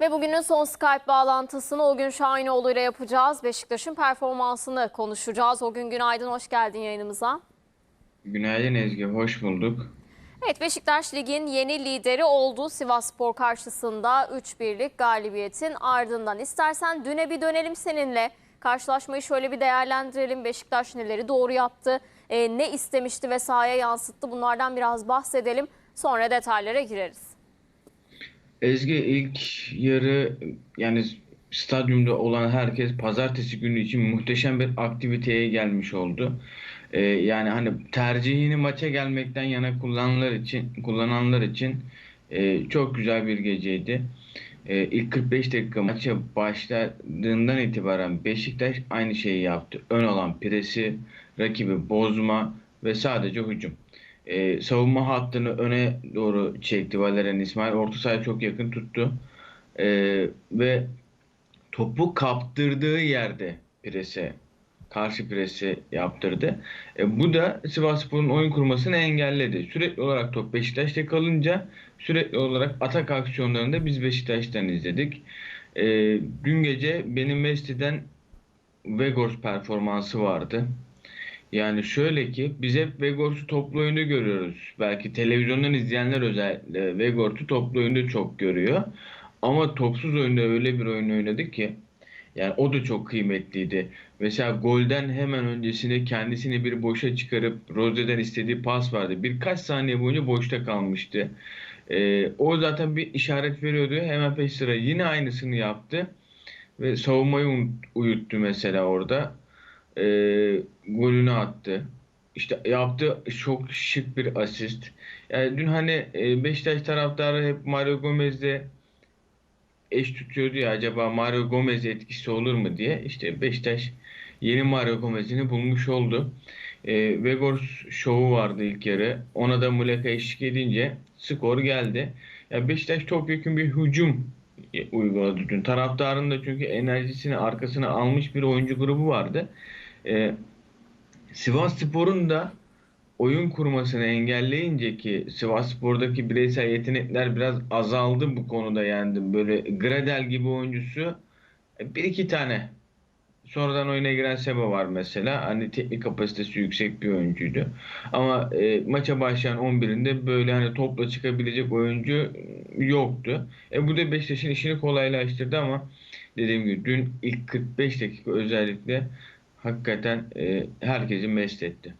Ve bugünün son Skype bağlantısını o gün Şahinoğlu ile yapacağız. Beşiktaş'ın performansını konuşacağız. O gün günaydın, hoş geldin yayınımıza. Günaydın Ezgi, hoş bulduk. Evet Beşiktaş Lig'in yeni lideri oldu. Sivasspor karşısında 3-1'lik galibiyetin ardından. İstersen düne bir dönelim seninle. Karşılaşmayı şöyle bir değerlendirelim. Beşiktaş neleri doğru yaptı, e, ne istemişti ve sahaya yansıttı bunlardan biraz bahsedelim. Sonra detaylara gireriz. Ezgi ilk yarı yani stadyumda olan herkes pazartesi günü için muhteşem bir aktiviteye gelmiş oldu. Ee, yani hani tercihini maça gelmekten yana kullananlar için kullananlar için e, çok güzel bir geceydi. Ee, ilk 45 dakika maça başladığından itibaren Beşiktaş aynı şeyi yaptı. Ön olan presi, rakibi bozma ve sadece hücum. Ee, savunma hattını öne doğru çekti Valerian İsmail. Orta sahaya çok yakın tuttu. Ee, ve topu kaptırdığı yerde prese, karşı presi yaptırdı. E, bu da Sivasspor'un oyun kurmasını engelledi. Sürekli olarak top Beşiktaş'ta kalınca sürekli olarak atak aksiyonlarını da biz Beşiktaş'tan izledik. E, dün gece benim Mesti'den Vegors performansı vardı. Yani şöyle ki biz hep Vegors'u toplu oyunda görüyoruz. Belki televizyondan izleyenler özellikle Vegors'u toplu oyunda çok görüyor. Ama topsuz oyunda öyle bir oyun oynadı ki yani o da çok kıymetliydi. Mesela golden hemen öncesinde kendisini bir boşa çıkarıp Rose'den istediği pas vardı. Birkaç saniye boyunca boşta kalmıştı. Ee, o zaten bir işaret veriyordu. Hemen peş sıra yine aynısını yaptı. Ve savunmayı uyuttu mesela orada. Ee, golünü attı. İşte yaptığı çok şık bir asist. Yani dün hani e, Beşiktaş taraftarı hep Mario Gomez'le eş tutuyordu ya acaba Mario Gomez etkisi olur mu diye. İşte Beşiktaş yeni Mario Gomez'ini bulmuş oldu. E, Vegors şovu vardı ilk yarı. Ona da Muleka eşlik edince skor geldi. Ya Beşiktaş topyekun bir hücum uyguladı dün. Taraftarın da çünkü enerjisini arkasına almış bir oyuncu grubu vardı. E, Sivasspor'un da oyun kurmasını engelleyince ki Sivasspor'daki bireysel yetenekler biraz azaldı bu konuda yani. Böyle Gradel gibi oyuncusu e, bir iki tane. Sonradan oyuna giren Seba var mesela. Hani teknik kapasitesi yüksek bir oyuncuydu. Ama e, maça başlayan 11'inde böyle hani topla çıkabilecek oyuncu yoktu. E bu da Beşiktaş'ın işini kolaylaştırdı ama dediğim gibi dün ilk 45 dakika özellikle hakikaten e, herkesi mest etti.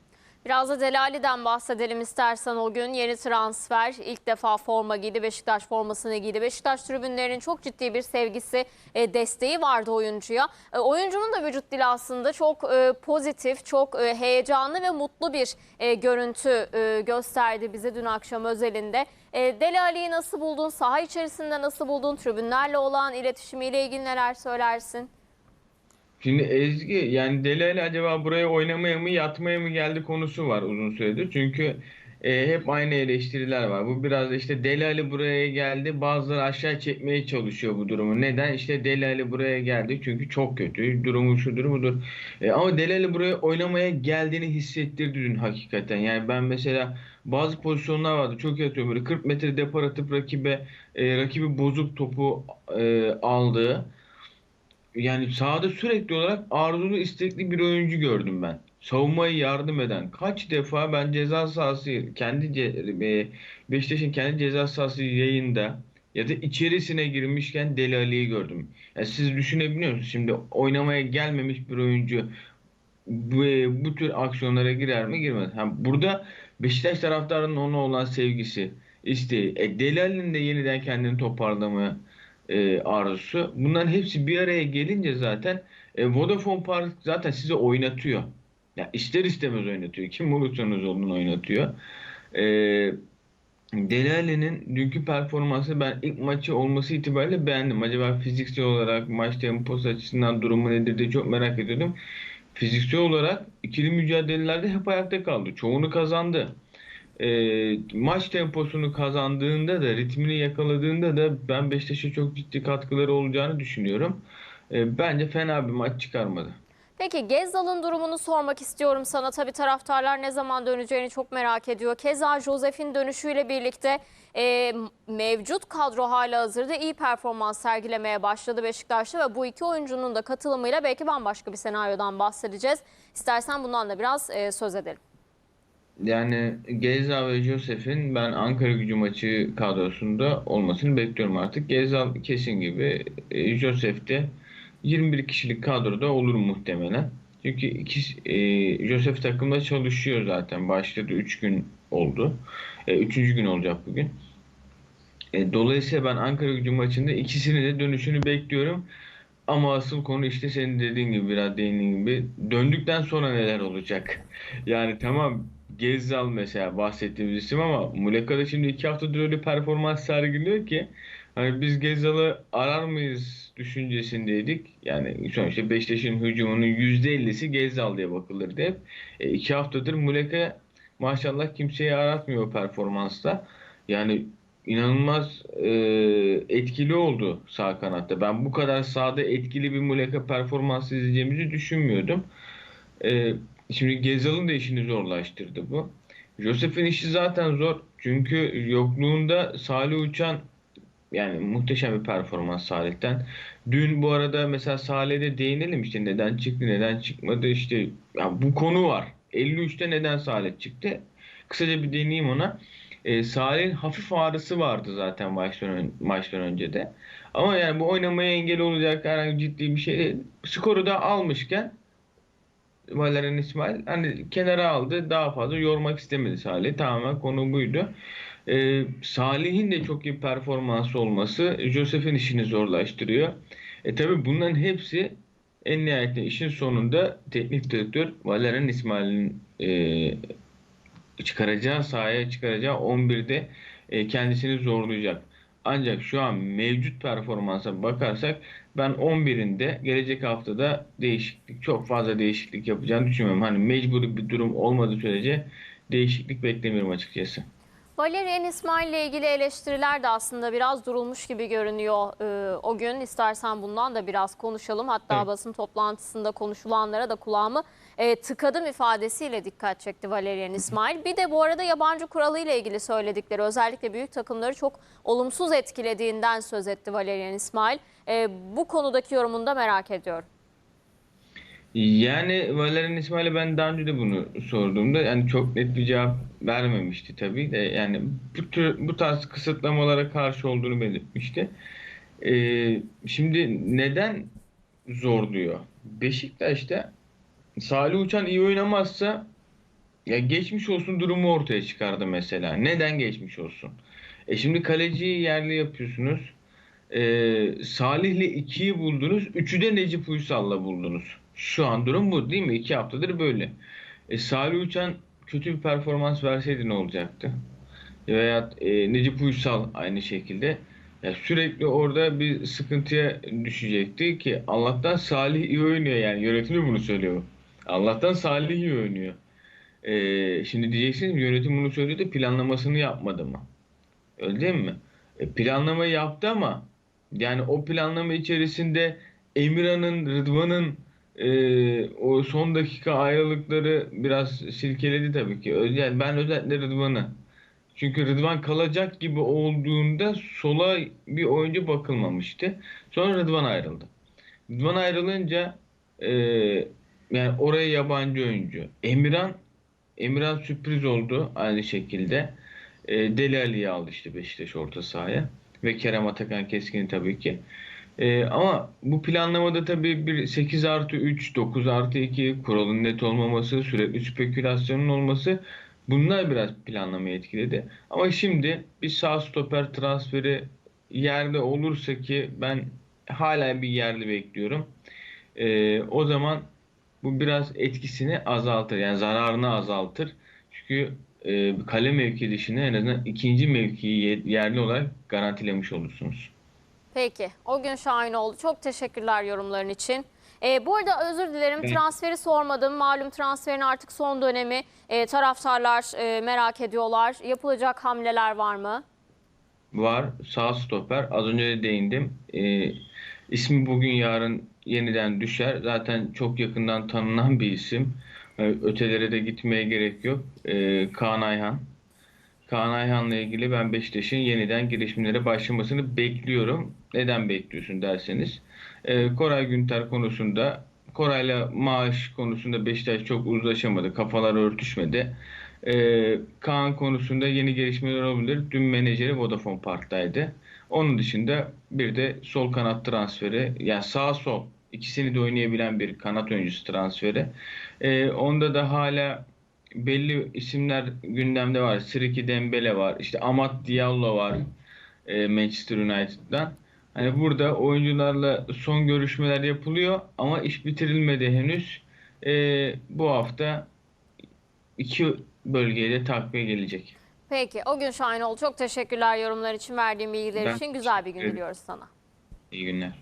Biraz da Delali'den bahsedelim istersen o gün. Yeni transfer ilk defa forma giydi. Beşiktaş formasını giydi. Beşiktaş tribünlerinin çok ciddi bir sevgisi, e, desteği vardı oyuncuya. E, oyuncunun da vücut dili aslında çok e, pozitif, çok e, heyecanlı ve mutlu bir e, görüntü e, gösterdi bize dün akşam özelinde. E, Delali'yi nasıl buldun? Saha içerisinde nasıl buldun? Tribünlerle olan iletişimiyle ilgili neler söylersin? Şimdi Ezgi yani Deli Ali acaba buraya oynamaya mı yatmaya mı geldi konusu var uzun süredir. Çünkü e, hep aynı eleştiriler var. Bu biraz da işte Deli Ali buraya geldi. Bazıları aşağı çekmeye çalışıyor bu durumu. Neden? İşte Deli Ali buraya geldi çünkü çok kötü. Durumu şudur budur. E, ama Deli Ali buraya oynamaya geldiğini hissettirdi dün hakikaten. Yani ben mesela bazı pozisyonlar vardı. Çok iyi atıyorum. Böyle 40 metre depar atıp rakibe e, rakibi bozup topu e, aldığı yani sahada sürekli olarak arzulu istekli bir oyuncu gördüm ben. Savunmayı yardım eden. Kaç defa ben ceza sahası kendi ce- e, Beşiktaş'ın kendi ceza sahası yayında ya da içerisine girmişken Deli Ali'yi gördüm. Yani siz düşünebiliyor musunuz? Şimdi oynamaya gelmemiş bir oyuncu bu, bu tür aksiyonlara girer mi girmez. Ha, burada Beşiktaş taraftarının ona olan sevgisi, isteği, e, Deli Ali'nin de yeniden kendini toparlamaya e, arzusu. Bunların hepsi bir araya gelince zaten e, Vodafone Park zaten size oynatıyor. Ya ister istemez oynatıyor. Kim olursanız olun oynatıyor. E, Deli Ali'nin dünkü performansı ben ilk maçı olması itibariyle beğendim. Acaba fiziksel olarak maç temposu açısından durumu nedir diye çok merak ediyordum. Fiziksel olarak ikili mücadelelerde hep ayakta kaldı. Çoğunu kazandı. E, maç temposunu kazandığında da ritmini yakaladığında da ben Beşiktaş'a çok ciddi katkıları olacağını düşünüyorum. E, bence fena bir maç çıkarmadı. Peki Gezzal'ın durumunu sormak istiyorum sana. Tabii taraftarlar ne zaman döneceğini çok merak ediyor. Keza Josef'in dönüşüyle birlikte e, mevcut kadro hala hazırda iyi performans sergilemeye başladı Beşiktaş'ta ve bu iki oyuncunun da katılımıyla belki bambaşka bir senaryodan bahsedeceğiz. İstersen bundan da biraz e, söz edelim. Yani Gezal ve Josef'in ben Ankara gücü maçı kadrosunda olmasını bekliyorum artık. Gezal kesin gibi, e, Josef de 21 kişilik kadroda olur muhtemelen. Çünkü ikisi, e, Josef takımda çalışıyor zaten. Başladı 3 gün oldu. E, üçüncü gün olacak bugün. E, dolayısıyla ben Ankara gücü maçında ikisinin de dönüşünü bekliyorum. Ama asıl konu işte senin dediğin gibi biraz değindiğin gibi döndükten sonra neler olacak? Yani tamam Gezzal mesela bahsettiğimiz isim ama Muleka da şimdi iki haftadır öyle performans sergiliyor ki hani biz Gezzal'ı arar mıyız düşüncesindeydik. Yani sonuçta Beşiktaş'ın hücumunun %50'si Gezzal diye bakılırdı hep. E, iki haftadır Muleka maşallah kimseyi aratmıyor performansta. Yani inanılmaz e, etkili oldu sağ kanatta. Ben bu kadar sahada etkili bir Muleka performansı izleyeceğimizi düşünmüyordum. E, şimdi Gezal'ın da işini zorlaştırdı bu. Josef'in işi zaten zor. Çünkü yokluğunda Salih Uçan yani muhteşem bir performans Salih'ten. Dün bu arada mesela Salih'e değinelim işte neden çıktı neden çıkmadı işte ya bu konu var. 53'te neden Salih çıktı? Kısaca bir değineyim ona. E, Salih'in hafif ağrısı vardı zaten maçtan, maçtan önce de. Ama yani bu oynamaya engel olacak herhangi ciddi bir şey. Skoru da almışken Valerian İsmail hani kenara aldı. Daha fazla yormak istemedi Salih. Tamamen konu buydu. Ee, Salih'in de çok iyi performansı olması Josef'in işini zorlaştırıyor. E tabi bunların hepsi en nihayetinde işin sonunda teknik direktör Valerian İsmail'in e, çıkaracağı sahaya çıkaracağı 11'de e, kendisini zorlayacak. Ancak şu an mevcut performansa bakarsak ben 11'inde gelecek haftada değişiklik çok fazla değişiklik yapacağını düşünmüyorum. Hani mecburi bir durum olmadığı sürece değişiklik beklemiyorum açıkçası. Valerian İsmail ile ilgili eleştiriler de aslında biraz durulmuş gibi görünüyor e, o gün. İstersen bundan da biraz konuşalım. Hatta Evet. basın toplantısında konuşulanlara da kulağımı e, tıkadım ifadesiyle dikkat çekti Valerian İsmail. Bir de bu arada yabancı kuralı ile ilgili söyledikleri özellikle büyük takımları çok olumsuz etkilediğinden söz etti Valerian İsmail. E, bu konudaki yorumunu da merak ediyorum. Yani Valerian İsmail'e ben daha önce de bunu sorduğumda yani çok net bir cevap vermemişti tabii de yani bu tür bu tarz kısıtlamalara karşı olduğunu belirtmişti. Ee, şimdi neden zor diyor? Beşiktaş'ta Salih Uçan iyi oynamazsa ya geçmiş olsun durumu ortaya çıkardı mesela. Neden geçmiş olsun? E şimdi kaleciyi yerli yapıyorsunuz. Ee, Salih'le ikiyi buldunuz. Üçü de Necip Uysal'la buldunuz. Şu an durum bu değil mi? İki haftadır böyle. E, Salih Uçan kötü bir performans verseydi ne olacaktı? Veya e, Necip Uysal aynı şekilde. Ya sürekli orada bir sıkıntıya düşecekti ki Allah'tan Salih iyi oynuyor yani yönetim de bunu söylüyor. Allah'tan Salih oynuyor. E, şimdi diyeceksiniz yönetim bunu söylüyor da planlamasını yapmadı mı? Öyle değil mi? E, planlamayı yaptı ama yani o planlama içerisinde Emirhan'ın, Rıdvan'ın e, o son dakika ayrılıkları biraz silkeledi tabii ki. Yani ben özellikle Rıdvan'ı. Çünkü Rıdvan kalacak gibi olduğunda sola bir oyuncu bakılmamıştı. Sonra Rıdvan ayrıldı. Rıdvan ayrılınca e, yani oraya yabancı oyuncu. Emirhan Emirhan sürpriz oldu aynı şekilde. E, Deli Ali'yi aldı işte Beşiktaş orta sahaya. Ve Kerem Atakan Keskin'i tabii ki. E, ama bu planlamada tabii bir 8 artı 3, 9 artı 2 kuralın net olmaması, sürekli spekülasyonun olması bunlar biraz planlamayı etkiledi. Ama şimdi bir sağ stoper transferi yerde olursa ki ben hala bir yerli bekliyorum. E, o zaman bu biraz etkisini azaltır. Yani zararını azaltır. Çünkü e, kale mevki dışında en azından ikinci mevkiyi ye- yerli olarak garantilemiş olursunuz. Peki. O gün Şahinoğlu çok teşekkürler yorumların için. Ee, bu arada özür dilerim Evet. transferi sormadım. Malum transferin artık son dönemi. Ee, taraftarlar e, merak ediyorlar. Yapılacak hamleler var mı? Var sağ stoper az önce de değindim. E, ismi bugün yarın yeniden düşer. Zaten çok yakından tanınan bir isim. E, Ötelere de gitmeye gerek yok. E, Kaan Ayhan. Kaan Ayhan'la ilgili ben Beşiktaş'ın yeniden girişimlere başlamasını bekliyorum. Neden bekliyorsun derseniz. E, Koray Günter konusunda Koray'la maaş konusunda Beşiktaş çok uzlaşamadı. Kafalar örtüşmedi. E, Kaan konusunda yeni gelişmeler olabilir. Dün menajeri Vodafone Park'taydı. Onun dışında bir de sol kanat transferi. Yani sağ sol ikisini de oynayabilen bir kanat oyuncusu transferi. E, onda da hala belli isimler gündemde var. Siriki Dembele var. İşte Amat Diallo var e, Manchester United'dan. Hani burada oyuncularla son görüşmeler yapılıyor ama iş bitirilmedi henüz. E, bu hafta iki bölgeye de takviye gelecek. Peki o gün Şahinoğlu çok teşekkürler yorumlar için verdiğin bilgiler Ben için. Güzel bir gün diliyoruz sana. İyi günler.